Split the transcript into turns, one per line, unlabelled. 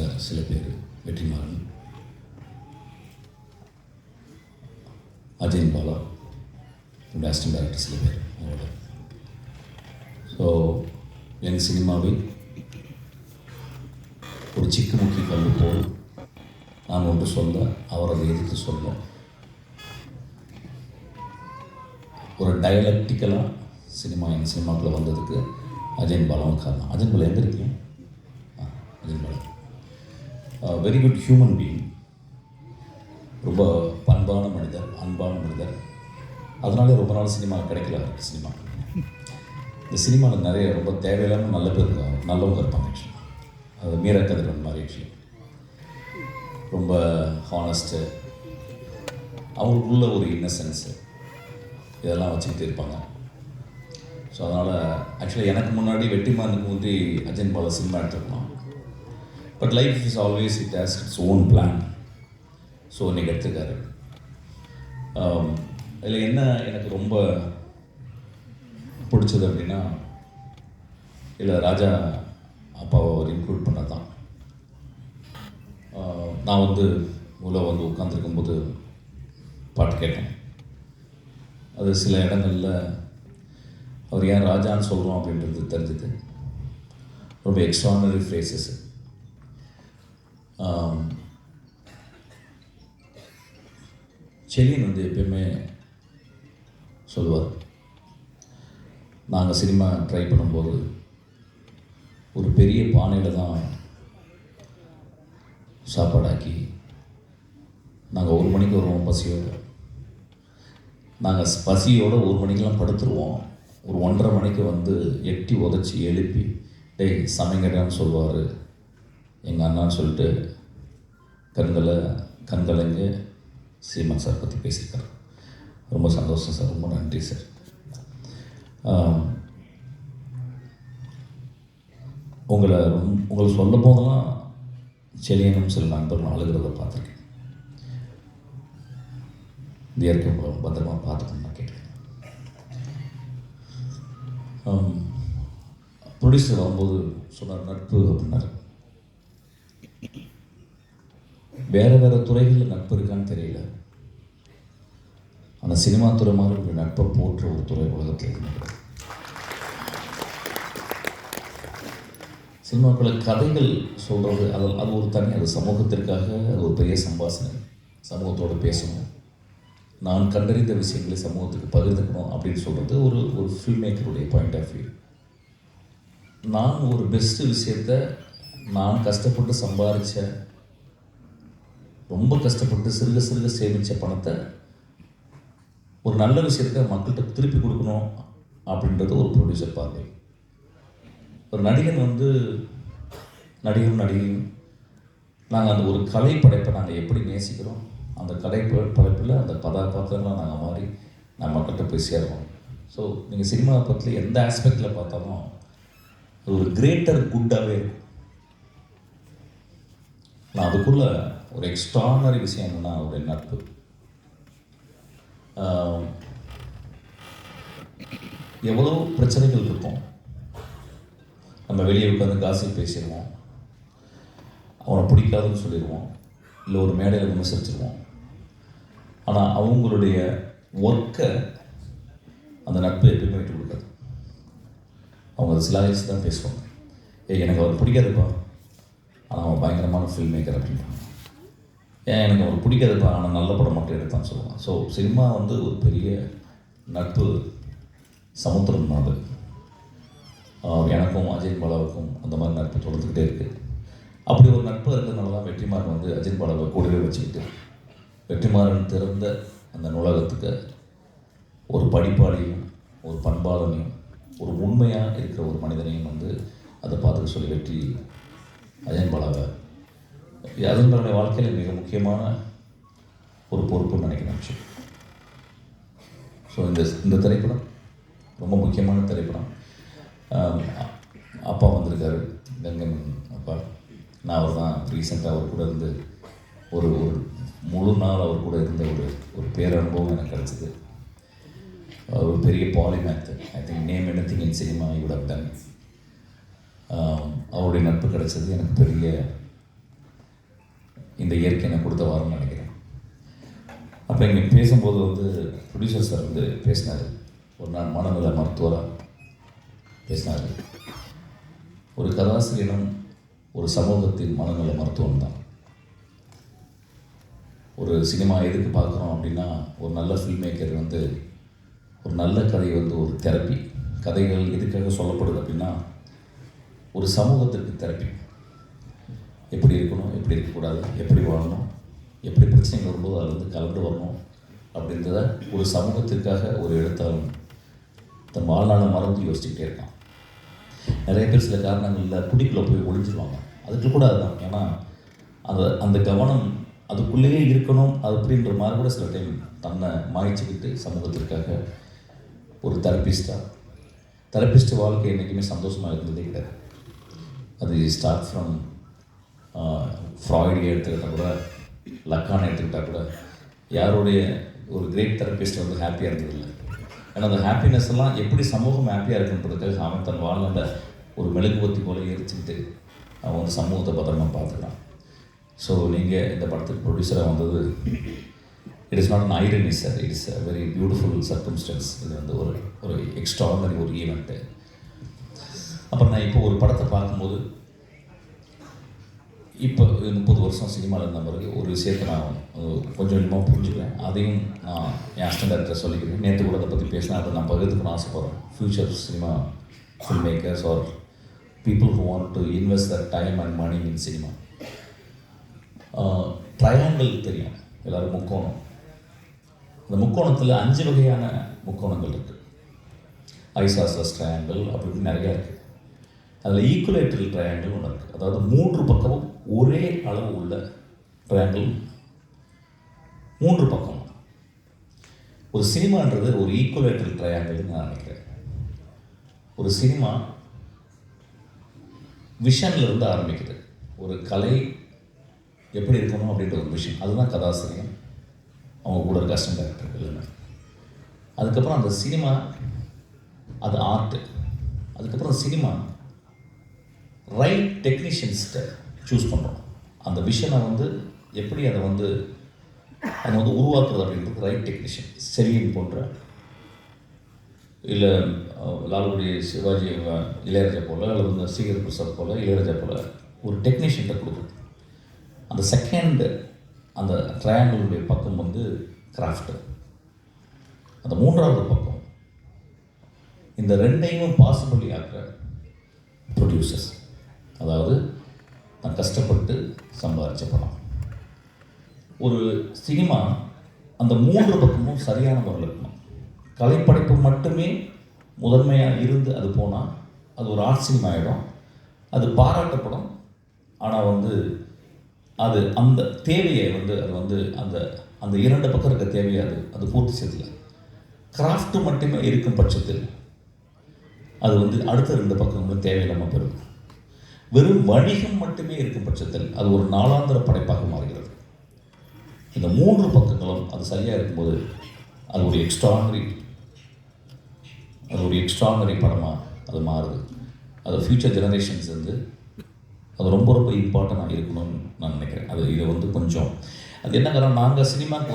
Sir சில பேர் Vetrimaaran Ajayan Bala assistant director சில பேர் அவங்களோட. ஸோ என் சினிமாவில் ஒரு சிக்குமுக்கி கல்லு போல் நான் ஒன்று சொல்ல அவர் அதை எதிர்த்து சொல்ல ஒரு டயலக்டிக்கலாக சினிமா என் சினிமாக்குள்ளே வந்ததுக்கு அஜயன் பாலாவும் காரணம். அஜயன் பாலா எங்கே இருக்கீங்க? ஆ Ajayan Bala. Very good human being ரொம்ப பண்பான மனிதர் அன்பான மனிதர். அதனாலே ரொம்ப நாள் சினிமா கிடைக்கல அவருக்கு சினிமா. இந்த சினிமாவில் நிறைய ரொம்ப தேவையில்லாமல் நல்ல பேர் நல்லவங்க இருப்பாங்க ஆக்சுவலாக அது மீரா கதிரன் மாதிரி ஆக்சுவலி ரொம்ப ஹானஸ்ட்டு அவங்களுக்குள்ள ஒரு இன்னசென்ஸு இதெல்லாம் வச்சுக்கிட்டு இருப்பாங்க. ஸோ அதனால் ஆக்சுவலாக எனக்கு முன்னாடி வெட்டிமானுக்கு முந்தி Ajayan Bala cinema எடுத்துருக்கலாம். But life is always it has its own plan so இன்னைக்கு எடுத்துக்காரு இதில் என்ன எனக்கு ரொம்ப பிடிச்சது அப்படின்னா இல்லை ராஜா அப்பாவை அவர் இன்க்ளூட் பண்ண தான் uh, நான் வந்து உள்ள வந்து உட்காந்துருக்கும் போது பாட்டு கேட்டேன். அது சில இடங்களில் அவர் ஏன் ராஜான்னு சொல்கிறோம் அப்படின்றது தெரிஞ்சுது. ரொம்ப எக்ஸ்ட்ரானரி ஃப்ரேசஸ் செலியன் வந்து எப்பயுமே சொல்லுவார் நாங்கள் சினிமா ட்ரை பண்ணும்போது ஒரு பெரிய பானையில் தான் சாப்பாடாக்கி நாங்கள் ஒரு மணிக்கு வருவோம் பசியோடு. நாங்கள் பசியோடு ஒரு மணிக்கெலாம் படுத்துருவோம். ஒரு ஒன்றரை மணிக்கு வந்து எட்டி உதச்சி எழுப்பி டேய் சமைங்கடான்னு சொல்லுவார். எங்கள் அண்ணான்னு சொல்லிட்டு கண்களை கண்கலங்க சீமன் சார் பற்றி பேசியிருக்காரு. ரொம்ப சந்தோஷம் சார் ரொம்ப நன்றி சார். உங்களை ரொம்ப- உங்களை சொல்ல போதெல்லாம் செலியனும் சில நண்பர்கள் அழுகிறத பார்த்துருக்கேன். இந்த இயற்கை மூலம் பத்திரமா பார்த்துக்கணும் நான் கேட்டேன் ப்ரொடியூசர் வரும்போது சொன்னார் நட்பு அப்படின்னாரு. வேறு வேறு துறைகளில் நட்பு இருக்கான்னு தெரியல. ஆனால் சினிமா துறை மாதிரி ஒரு நட்பை போற்ற ஒரு துறை உலகத்தில் இருக்கு. சினிமாக்குள்ள கதைகள் சொல்கிறது அது அது ஒரு தனி அது சமூகத்திற்காக அது ஒரு பெரிய சம்பாஷணை சமூகத்தோடு பேசணும். நான் கண்டறிந்த விஷயங்களை சமூகத்துக்கு பகிர்ந்துக்கணும் அப்படின்னு சொல்கிறது ஒரு ஒரு ஃபில்ம் மேக்கருடைய பாயிண்ட் ஆஃப் வியூ நான் ஒரு பெஸ்ட்டு விஷயத்தை நான் கஷ்டப்பட்டு சம்பாதிச்ச ரொம்ப கஷ்டப்பட்டு சிறுக சிறுக சேமித்த பணத்தை ஒரு நல்ல விஷயத்தை மக்கள்கிட்ட திருப்பி கொடுக்கணும் அப்படின்றது ஒரு ப்ரொடியூசர் பார்வை. ஒரு நடிகன் வந்து நடிகரும் நடிகையும் நாங்கள் அந்த ஒரு கலை படைப்பை நாங்கள் எப்படி நேசிக்கிறோம் அந்த கலை படைப்பில் அந்த கதாபாத்திரங்களை நாங்கள் மாறி நான் மக்கள்கிட்ட போய் சேருவோம். ஸோ நீங்கள் சினிமாவை பற்றி எந்த ஆஸ்பெக்டில் பார்த்தாலும் அது ஒரு கிரேட்டர் குட்டாகவே இருக்கும். நான் அதுக்குள்ளே ஒரு எக்ஸ்ட்ரானரி விஷயம் என்னென்னா அவருடைய நட்பு. எவ்வளோ பிரச்சனைகள் இருக்கும். நம்ம வெளியே உட்காந்து காசி பேசிடுவோம். அவனை பிடிக்காதுன்னு சொல்லிடுவோம். இல்லை ஒரு மேடையில் விமர்சிச்சிருவோம். ஆனால் அவங்களுடைய ஒர்க்கை அந்த நட்பு எப்பயுமே விட்டு கொடுக்காது. அவங்க அதை சிலாயிச்சு தான் பேசுவாங்க. ஏ எனக்கு அவர் பிடிக்காதுப்பா. ஆனால் அவன் பயங்கரமான ஃபில்ம் மேக்கர் அப்படின்றாங்க. ஏன் எனக்கு அவர் பிடிக்காதுப்பா ஆனால் நல்ல படம் மட்டும் எடுத்தான் சொல்லுவான் ஸோ சினிமா வந்து ஒரு பெரிய நட்பு சமுத்திரம் தான் அது எனக்கும் அஜய் பாலாவுக்கும் அந்த மாதிரி நட்பு தொடர்ந்துக்கிட்டே இருக்குது அப்படி ஒரு நட்பு இருக்கிறதுனால தான் வெற்றிமாறன் வந்து அஜய் பாலாவை கூடவே வச்சுக்கிட்டு வெற்றிமாறன் திறந்த அந்த நூலகத்துக்கு ஒரு படிப்பாளியும் ஒரு பண்பாளனையும் ஒரு உண்மையாக இருக்கிற ஒரு மனிதனையும் வந்து அதை பார்த்துக்க சொல்லி வெற்றி அஜயன் பாலாவை அஜயன் பாலாவுடைய வாழ்க்கையில் மிக முக்கியமான ஒரு பொறுப்புன்னு நினைக்கிறேன் ஆக்சுவலி ஸோ இந்த இந்த திரைப்படம் ரொம்ப முக்கியமான திரைப்படம். அப்பா வந்திருக்காரு கங்கன் அப்பா. நான் அவர் தான் ரீசெண்டாக அவர் கூட இருந்து ஒரு ஒரு முழு நாள் அவர் கூட இருந்த ஒரு ஒரு பேரனுபவம் எனக்கு கிடச்சிது. ஒரு பெரிய பாலிமேத்து ஐ திங்க் நேம் என்ன thing in cinema you'd done அவருடைய நட்பு கிடச்சது எனக்கு பெரிய இந்த இயற்கை எனக்கு கொடுத்த வாரம்னு நினைக்கிறேன். அப்போ இங்கே பேசும்போது வந்து ப்ரொடியூசர் சார் வந்து பேசினார். ஒரு நாள் மனநல மருத்துவராக பேசினார். ஒரு கதாசிரியனும் ஒரு சமூகத்தின் மனநல மருத்துவம் தான். ஒரு சினிமா எதுக்கு பார்க்குறோம் அப்படின்னா ஒரு நல்ல ஃபில்ம் மேக்கர் வந்து ஒரு நல்ல கதை வந்து ஒரு தெரப்பி கதைகள் எதுக்காக சொல்லப்படுது அப்படின்னா ஒரு சமூகத்திற்கு தெரப்பி எப்படி இருக்கணும் எப்படி இருக்கக்கூடாது எப்படி வாழணும் எப்படி பிரச்சனைகள் வரும்போது அதில் வந்து கலந்து வரணும் அப்படின்றத ஒரு சமூகத்திற்காக ஒரு எழுத்தாளன் தன் வாழ்நாளை மறந்து யோசிச்சுக்கிட்டே இருக்கான். நிறைய பேர் சில காரணங்களில் குடிக்குள்ளே போய் ஒழிஞ்சிருவாங்க அதுக்கு கூட அதுதான். ஏன்னா அந்த அந்த கவனம் அதுக்குள்ளேயே இருக்கணும் அது அப்படின்ற மாதிரி கூட சில டைம் தன்னை மாய்ச்சிக்கிட்டு சமூகத்திற்காக ஒரு தெரப்பிஸ்டாக தெரப்பிஸ்ட் வாழ்க்கை என்றைக்குமே சந்தோஷமாக இருந்ததே கிடையாது. அது ஸ்டார்ட் ஃப்ரம் ஃப்ராய்டு எடுத்துக்கிட்டால் கூட லக்கானை எடுத்துக்கிட்டால் கூட யாருடைய ஒரு கிரேட் தெரப்பிஸ்ட் வந்து ஹாப்பியாக இருந்ததில்லை. ஏன்னா அந்த ஹாப்பினஸ் எல்லாம் எப்படி சமூகம் ஹாப்பியாக இருக்குன்றதுக்காக அவன் தன் வாழ்ந்த ஒரு மெழுகுவத்தி போல எரிச்சுக்கிட்டு அவன் வந்து சமூகத்தை பத்திரமா பார்த்துக்கிறான். ஸோ நீங்கள் இந்த படத்துக்கு ப்ரொடியூசராக வந்தது it is not an irony sir it is a very beautiful circumstance இது வந்து ஒரு ஒரு எக்ஸ்ட்ராடனரி ஒரு ஈவெண்ட்டு அப்புறம் நான் இப்போ ஒரு படத்தை பார்க்கும்போது இப்போ முப்பது வருஷம் சினிமாவில் இருந்த பிறகு ஒரு விஷயத்தை நான் கொஞ்சம் கொஞ்சமாக புரிஞ்சுக்கிறேன். அதையும் நான் என் அசிஸ்டன்ட் டேரக்டர் சொல்லிக்கிறேன். நேற்று கூட அதை பற்றி பேசினா அதை நான் பகிர்ந்துக்கணும் ஆசைப்படுறேன். Future cinema film makers are people who want to invest the time and money in cinema triangle தெரியும். எல்லோரும் முக்கோணம். அந்த முக்கோணத்தில் அஞ்சு வகையான முக்கோணங்கள் இருக்குது ஐசாசஸ் ட்ரையாங்கிள் அப்படி இப்படி நிறையா இருக்குது அதில் ஈக்குலேட்டரல் ட்ரையாங்கிள் ஒன்று இருக்குது அதாவது மூன்று பக்கமும் ஒரே அளவு உள்ள ட்ரையாங்கிள் மூன்று பக்கம் ஒரு சினிமான்றது ஒரு ஈக்குலேட்டரல் ட்ரையாங்கிள்னு நான் நினைக்கிறேன். ஒரு சினிமா விஷன்லேருந்து ஆரம்பிக்குது. ஒரு கலை எப்படி இருக்கணும் அப்படின்ற ஒரு விஷயம் அதுதான் கதாசிரியம் அவங்க கூட இருக்க அசிஸ்டன்ட் டேரக்டர் எல்லாமே. அதுக்கப்புறம் அந்த சினிமா அது ஆர்ட் அதுக்கப்புறம் சினிமா. ரைட் டெக்னீஷியன்ஸ்கிட்ட சூஸ் பண்ணுறோம் அந்த விஷனை வந்து எப்படி அதை வந்து அதை வந்து உருவாக்குறது அப்படின்றது ரைட் டெக்னீஷியன் செரியன் போன்ற இல்லை லால்குடி சிவாஜி இளையராஜா போல் அல்லது வந்து சீகர் பிரசாத் போல் இளையராஜா போல் ஒரு டெக்னீஷியன்கிட்ட கொடுக்குறது அந்த செகண்ட் அந்த ட்ரையாங்கிளுடைய பக்கம் வந்து கிராஃப்ட் அந்த மூன்றாவது பக்கம் இந்த ரெண்டையும் பாசிபிளி ஆக்கிற ப்ரொடியூசர்ஸ் அதாவது நான் கஷ்டப்பட்டு சம்பாதிச்ச பணம். ஒரு சினிமா அந்த மூன்று பக்கமும் சரியான முறையில் இருக்கணும். கலைப்படைப்பு மட்டுமே முதன்மையாக இருந்து அது போனால் அது ஒரு ஆர்ட் சினிமா ஆகிடும் அது பாராட்டப்படும். ஆனால் வந்து அது அந்த தேவையை வந்து அது வந்து அந்த அந்த இரண்டு பக்கம் இருக்க தேவையை அது அது பூர்த்தி செய்யல கிராஃப்ட் மட்டுமே இருக்கும் பட்சத்தில் அது வந்து அடுத்த ரெண்டு பக்கங்களும் தேவையில்லாமல் பெறும் வெறும் வணிகம் மட்டுமே இருக்கும் பட்சத்தில் அது ஒரு நாளாந்திர படைப்பாக மாறுகிறது. இந்த மூன்று பக்கங்களும் அது சரியாக இருக்கும்போது அது ஒரு எக்ஸ்ட்ரானரி அது ஒரு எக்ஸ்ட்ரானரி படமாக அது மாறுது. அது ஃப்யூச்சர் ஜெனரேஷன்ஸ் வந்து அது ரொம்ப ரொம்ப இம்பார்ட்டண்ட்டாக இருக்கணும்னு நான் நினைக்கிறேன். அது இதை வந்து கொஞ்சம் அது என்ன காரணம்? நாங்கள் சினிமாவுக்கு